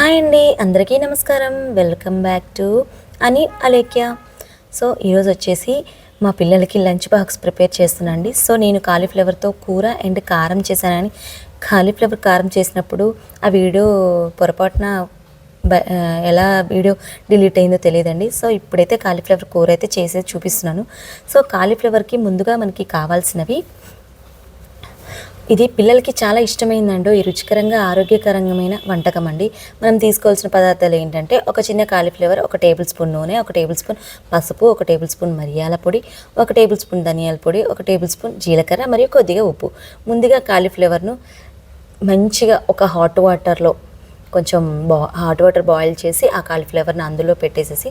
Hi అండి అందరికీ నమస్కారం. వెల్కమ్ బ్యాక్ టు అని అలేఖ్య సో ఈరోజు వచ్చేసి మా పిల్లలకి లంచ్ బాక్స్ ప్రిపేర్ చేస్తున్నానండి సో నేను కాలీఫ్లవర్తో కూర అండ్ కారం చేశానని. కాలీఫ్లవర్ కారం చేసినప్పుడు ఆ వీడియో పొరపాటున బ- ఎలా వీడియో డిలీట్ అయిందో తెలియదండి. సో ఇప్పుడైతే కాలీఫ్లవర్ కూర అయితే చేసేది చూపిస్తున్నాను. సో కాలీఫ్లవర్కి ముందుగా మనకి కావాల్సినవి ఇది పిల్లలకి చాలా ఇష్టమైందండో ఈ రుచికరంగా ఆరోగ్యకరమైన వంటకం అండి. మనం తీసుకోవాల్సిన పదార్థాలు ఏంటంటే ఒక చిన్న కాలీఫ్లవర్ ఒక టేబుల్ స్పూన్ నూనె ఒక టేబుల్ స్పూన్ పసుపు ఒక టేబుల్ స్పూన్ మిరియాల పొడి ఒక టేబుల్ స్పూన్ ధనియాల పొడి ఒక టేబుల్ స్పూన్ జీలకర్ర మరియు కొద్దిగా ఉప్పు. ముందుగా కాలీఫ్లవర్ను మంచిగా ఒక హాట్ వాటర్లో కొంచెం బా హాట్ వాటర్ బాయిల్ చేసి ఆ కాలీఫ్లవర్ని అందులో పెట్టేసేసి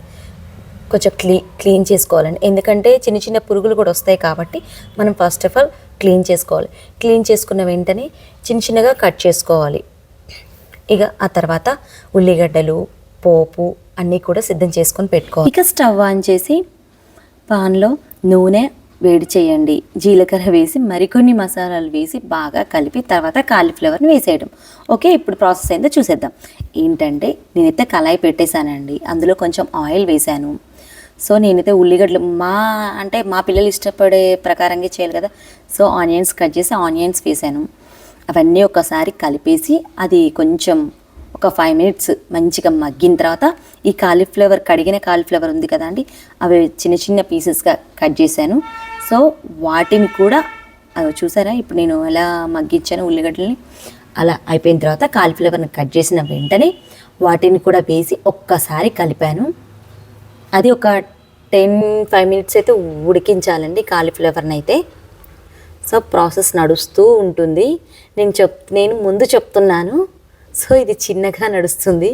కొంచెం క్లీ క్లీన్ చేసుకోవాలండి. ఎందుకంటే చిన్న చిన్న పురుగులు కూడా వస్తాయి కాబట్టి మనం ఫస్ట్ ఆఫ్ ఆల్ క్లీన్ చేసుకోవాలి. క్లీన్ చేసుకున్న వెంటనే చిన్న చిన్నగా కట్ చేసుకోవాలి. ఇక ఆ తర్వాత ఉల్లిగడ్డలు పోపు అన్నీ కూడా సిద్ధం చేసుకొని పెట్టుకోవాలి. ఇక స్టవ్ ఆన్ చేసి పాన్లో నూనె వేడి చేయండి. జీలకర్ర వేసి మరికొన్ని మసాలాలు వేసి బాగా కలిపి తర్వాత కాలీఫ్లవర్ని వేసేయడం. ఓకే ఇప్పుడు ప్రాసెస్ అయిందో చూసేద్దాం. ఏంటంటే నేనైతే కళాయి పెట్టేశానండి. అందులో కొంచెం ఆయిల్ వేశాను. సో నేనైతే ఉల్లిగడ్డలు మా అంటే మా పిల్లలు ఇష్టపడే ప్రకారంగా చేయాలి కదా. సో ఆనియన్స్ కట్ చేసి ఆనియన్స్ వేసాను. అవన్నీ ఒకసారి కలిపేసి అది కొంచెం ఒక ఫైవ్ మినిట్స్ మంచిగా మగ్గిన తర్వాత ఈ కాలీఫ్లవర్ కడిగిన కాలీఫ్లవర్ ఉంది కదండి అవి చిన్న చిన్న పీసెస్గా కట్ చేశాను. సో వాటిని కూడా అవి చూసారా? ఇప్పుడు నేను ఎలా మగ్గించాను ఉల్లిగడ్డల్ని? అలా అయిపోయిన తర్వాత కాలీఫ్లవర్ని కట్ చేసిన వెంటనే వాటిని కూడా వేసి ఒక్కసారి కలిపాను. అది ఒక టెన్ ఫైవ్ మినిట్స్ అయితే ఉడికించాలండి కాలీఫ్లవర్ని అయితే సో ప్రాసెస్ నడుస్తూ ఉంటుంది. నేను చెప్ నేను ముందు చెప్తున్నాను. సో ఇది చిన్నగా నడుస్తుంది.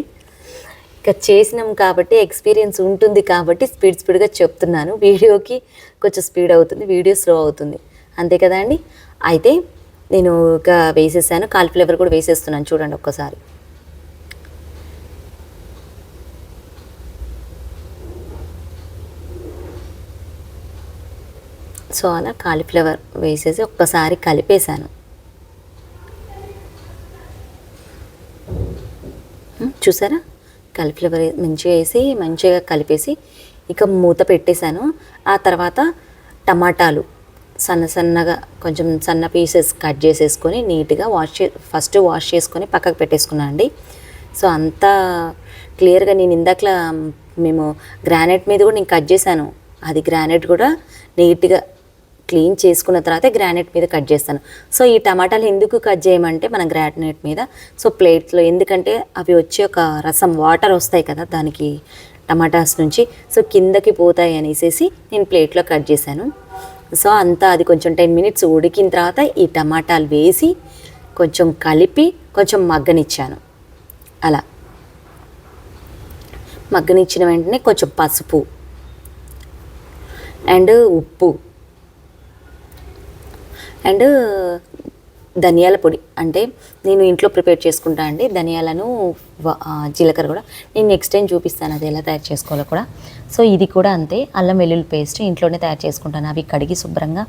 ఇక చేసినాం కాబట్టి ఎక్స్పీరియన్స్ ఉంటుంది కాబట్టి స్పీడ్ స్పీడ్గా చెప్తున్నాను. వీడియోకి కొంచెం స్పీడ్ అవుతుంది వీడియో స్లో అవుతుంది. అంతే కదా అండి? అయితే నేను ఇక వేసేసాను. కాలిఫ్లవర్ కూడా వేసేస్తున్నాను చూడండి ఒక్కసారి. సో అలా కాలీఫ్లవర్ వేసేసి ఒక్కసారి కలిపేశాను. చూసారా? కాలీఫ్లవర్ మంచిగా వేసి మంచిగా కలిపేసి ఇక మూత పెట్టేశాను. ఆ తర్వాత టమాటాలు సన్న సన్నగా కొంచెం సన్న పీసెస్ కట్ చేసేసుకొని నీట్గా వాష్ చే ఫస్ట్ వాష్ చేసుకొని పక్కకు పెట్టేసుకున్నాను అండి. సో అంతా క్లియర్గా నేను ఇందాకలా మేము గ్రానైట్ మీద కూడా నేను కట్ చేశాను. అది గ్రానైట్ కూడా నీట్గా క్లీన్ చేసుకున్న తర్వాత గ్రానైట్ మీద కట్ చేస్తాను. సో ఈ టమాటాలు ఎందుకు కట్ చేయమంటే మన గ్రానైట్ మీద. సో ప్లేట్లో ఎందుకంటే అవి వచ్చి ఒక రసం వాటర్ వస్తాయి కదా దానికి టమాటాస్ నుంచి. సో కిందకి పోతాయి అనేసి నేను ప్లేట్లో కట్ చేశాను. సో అంతా అది కొంచెం టెన్ మినిట్స్ ఉడికిన తర్వాత ఈ టమాటాలు వేసి కొంచెం కలిపి కొంచెం మగ్గనిచ్చాను. అలా. మగ్గనిచ్చిన వెంటనే కొంచెం పసుపు. అండ్ ఉప్పు. అండ్ ధనియాల పొడి. అంటే నేను ఇంట్లో ప్రిపేర్ చేసుకుంటా అండి. ధనియాలను జీలకర్ర కూడా. నేను నెక్స్ట్ టైం చూపిస్తాను అది ఎలా తయారు చేసుకోవాలో కూడా. సో ఇది కూడా అంతే. అల్లం వెల్లుల్లి పేస్ట్ ఇంట్లోనే తయారు చేసుకుంటాను. అవి కడిగి శుభ్రంగా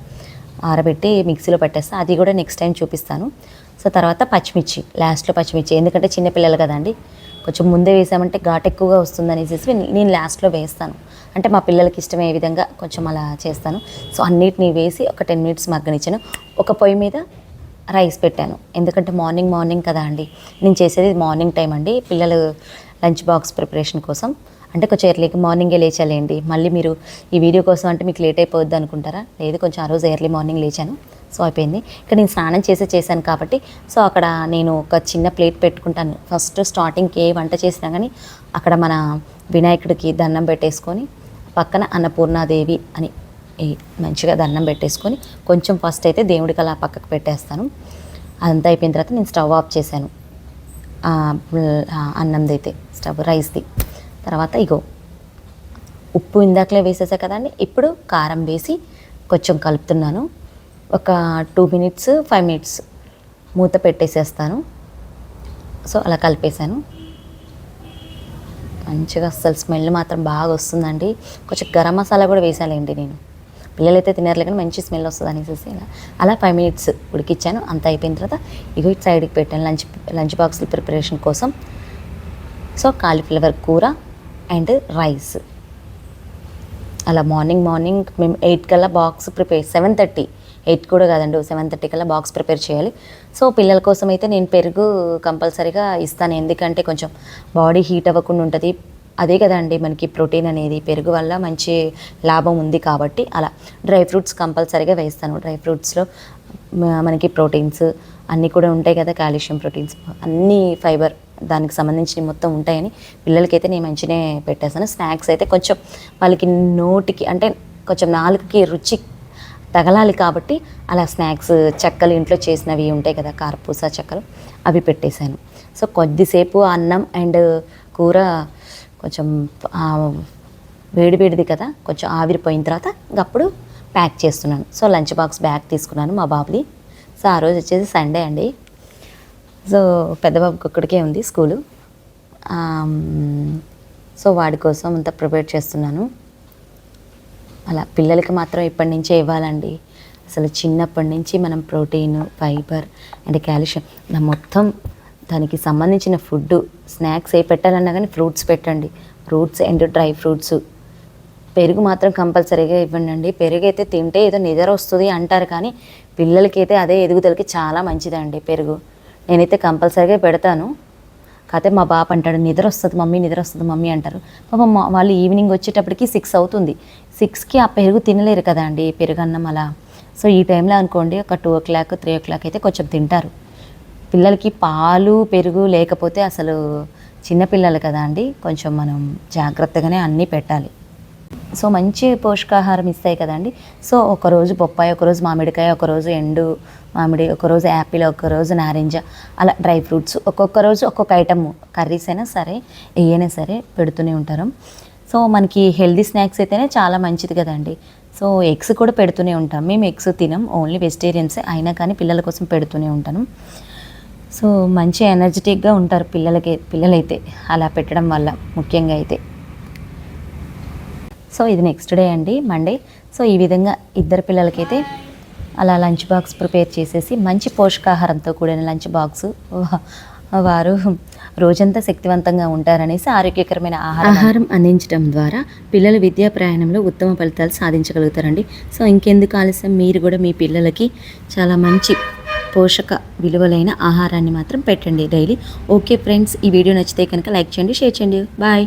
ఆరబెట్టి మిక్సీలో పెట్టేస్తాను అది కూడా నెక్స్ట్ టైం చూపిస్తాను. సో తర్వాత పచ్చిమిర్చి. లాస్ట్లో పచ్చిమిర్చి. ఎందుకంటే చిన్నపిల్లలు కదండి కొంచెం ముందే వేసామంటే ఘాట్ ఎక్కువగా వస్తుందనేసి నేను లాస్ట్లో వేస్తాను. అంటే మా పిల్లలకి ఇష్టమయ్యే విధంగా కొంచెం అలా చేస్తాను. సో అన్నిటిని వేసి ఒక టెన్ మినిట్స్ మగ్గనిచ్చాను. ఒక పొయ్యి మీద రైస్ పెట్టాను. ఎందుకంటే మార్నింగ్ మార్నింగ్ కదా అండి. నేను చేసేది మార్నింగ్ టైం అండి. పిల్లలు లంచ్ బాక్స్ ప్రిపరేషన్ కోసం. అంటే కొంచెం ఎర్లీకి మార్నింగే లేచాలేండి. మళ్ళీ మీరు ఈ వీడియో కోసం అంటే మీకు లేట్ అయిపోద్ది అనుకుంటారా? లేదు కొంచెం ఆ రోజు ఎర్లీ మార్నింగ్ లేచాను. సో అయిపోయింది. ఇక్కడ నేను స్నానం చేసే చేశాను కాబట్టి సో అక్కడ నేను ఒక చిన్న ప్లేట్ పెట్టుకుంటాను. ఫస్ట్ స్టార్టింగ్కి ఏ వంట చేసినా కానీ అక్కడ మన వినాయకుడికి దండం పెట్టేసుకొని పక్కన అన్నపూర్ణాదేవి అని మంచిగా దండం పెట్టేసుకొని కొంచెం ఫస్ట్ అయితే దేవుడికి అలా పక్కకు పెట్టేస్తాను. అదంతా అయిపోయిన తర్వాత నేను స్టవ్ ఆఫ్ చేశాను. అన్నంది అయితే స్టవ్ రైస్ది. తర్వాత ఇగో ఉప్పు ఇందాకలే వేసేసా కదండి ఇప్పుడు కారం వేసి కొంచెం కలుపుతున్నాను. ఒక టూ మినిట్స్ ఫైవ్ మినిట్స్ మూత పెట్టేసేస్తాను. సో అలా కలిపేశాను. మంచిగా అస్సలు స్మెల్ మాత్రం బాగా వస్తుందండి. కొంచెం గరం మసాలా కూడా వేసాలండి నేను. పిల్లలైతే తినర్లే కానీ మంచి స్మెల్ వస్తుంది అనేసి ఇలా. అలా ఫైవ్ మినిట్స్ ఉడికిచ్చాను. అంత అయిపోయిన తర్వాత ఇగో ఇటు సైడ్కి పెట్టాను లంచ్ లంచ్ బాక్స్ల ప్రిపరేషన్ కోసం. సో కాలీఫ్లవర్ కూర అండ్ రైస్ అలా మార్నింగ్ మార్నింగ్ మేము ఎయిట్ కల్లా box prepare seven thirty eight కూడా కాదండి సెవెన్ థర్టీ కల్లా బాక్స్ ప్రిపేర్ చేయాలి. సో పిల్లల కోసం అయితే నేను పెరుగు కంపల్సరీగా ఇస్తాను. ఎందుకంటే కొంచెం బాడీ హీట్ అవ్వకుండా ఉంటుంది. అదే కదండి మనకి ప్రోటీన్ అనేది పెరుగు వల్ల మంచి లాభం ఉంది కాబట్టి అలా. డ్రై ఫ్రూట్స్ కంపల్సరీగా వేస్తాను. డ్రై ఫ్రూట్స్లో మనకి ప్రోటీన్స్ అన్నీ కూడా ఉంటాయి కదా కాల్షియం ప్రోటీన్స్ అన్నీ ఫైబర్ దానికి సంబంధించిన మొత్తం ఉంటాయని పిల్లలకైతే నేను మంచిగా పెట్టేస్తాను. స్నాక్స్ అయితే కొంచెం వాళ్ళకి నోటికి అంటే కొంచెం నాలుగుకి రుచి తగలాలి కాబట్టి అలా స్నాక్స్ చెక్కలు ఇంట్లో చేసినవి ఉంటాయి కదా కారపూస చెక్కలు అవి పెట్టేశాను. సో కొద్దిసేపు అన్నం అండ్ కూర కొంచెం వేడివేడిది వేడి కదా కొంచెం ఆవిరిపోయిన తర్వాత అప్పుడు ప్యాక్ చేస్తున్నాను. సో లంచ్ బాక్స్ బ్యాగ్ తీసుకున్నాను మా బాబుది. సో ఆ రోజు వచ్చేసి సండే అండి. సో పెద్ద బాబుకి ఒక్కడికే ఉంది స్కూలు. సో వాడి కోసం అంతా ప్రిపేర్ చేస్తున్నాను. అలా పిల్లలకి మాత్రం ఇప్పటి నుంచే ఇవ్వాలండి. అసలు చిన్నప్పటి నుంచి మనం ప్రోటీన్ ఫైబర్ అండ్ కాల్షియం మొత్తం దానికి సంబంధించిన ఫుడ్ స్నాక్స్ ఏ పెట్టాలన్నా కానీ ఫ్రూట్స్ పెట్టండి. Fruits and dry fruits. పెరుగు మాత్రం కంపల్సరీగా ఇవ్వండి అండి పెరుగు అయితే తింటే ఏదో నిద్ర వస్తుంది అంటారు కానీ పిల్లలకి అయితే అదే ఎదుగుదలకి చాలా మంచిదండి పెరుగు. నేనైతే కంపల్సరీగా పెడతాను. కాకపోతే మా బాబు అంటాడు నిద్ర వస్తుంది మమ్మీ నిద్ర వస్తుంది మమ్మీ అంటారు. పాపం వాళ్ళు ఈవినింగ్ వచ్చేటప్పటికి సిక్స్ అవుతుంది. సిక్స్కి ఆ పెరుగు తినలేరు కదా అండి పెరుగు అన్నం అలా. సో ఈ టైంలో అనుకోండి ఒక two o'clock three o'clock అయితే కొంచెం తింటారు. పిల్లలకి పాలు పెరుగు లేకపోతే అసలు చిన్నపిల్లలు కదా అండి కొంచెం మనం జాగ్రత్తగానే అన్నీ పెట్టాలి. సో మంచి పోషకాహారం ఇస్తాయి కదండి. సో ఒకరోజు బొప్పాయి ఒకరోజు మామిడికాయ ఒకరోజు ఎండు మామిడి ఒకరోజు యాపిల్ ఒకరోజు నారింజ అలా డ్రై ఫ్రూట్స్ ఒక్కొక్క రోజు ఒక్కొక్క ఐటమ్ కర్రీస్ అయినా సరే ఏయైనా సరే పెడుతూనే ఉంటారు. సో మనకి హెల్దీ స్నాక్స్ అయితేనే చాలా మంచిది కదండి. సో ఎగ్స్ కూడా పెడుతూనే ఉంటాం. మేము ఎగ్స్ తినం ఓన్లీ వెజిటేరియన్సే. అయినా కానీ పిల్లల కోసం పెడుతూనే ఉంటాను సో మంచి ఎనర్జెటిక్గా ఉంటారు పిల్లలకి పిల్లలైతే అలా పెట్టడం వల్ల ముఖ్యంగా అయితే. సో ఇది నెక్స్ట్ డే అండి మండే సో ఈ విధంగా ఇద్దరు పిల్లలకైతే అలా లంచ్ బాక్స్ ప్రిపేర్ చేసేసి మంచి పోషకాహారంతో కూడిన లంచ్ బాక్స్ వారు రోజంతా శక్తివంతంగా ఉంటారనేసి ఆరోగ్యకరమైన ఆహారం. ఆహారం అందించడం ద్వారా పిల్లల విద్యా ప్రయాణంలో ఉత్తమ ఫలితాలు సాధించగలుగుతారండి. సో ఇంకెందుకు ఆలస్యం? మీరు కూడా మీ పిల్లలకి చాలా మంచి పోషక విలువలైన ఆహారాన్ని మాత్రం పెట్టండి డైలీ. ఓకే ఫ్రెండ్స్ ఈ వీడియో నచ్చితే కనుక లైక్ చేయండి షేర్ చేయండి. బాయ్.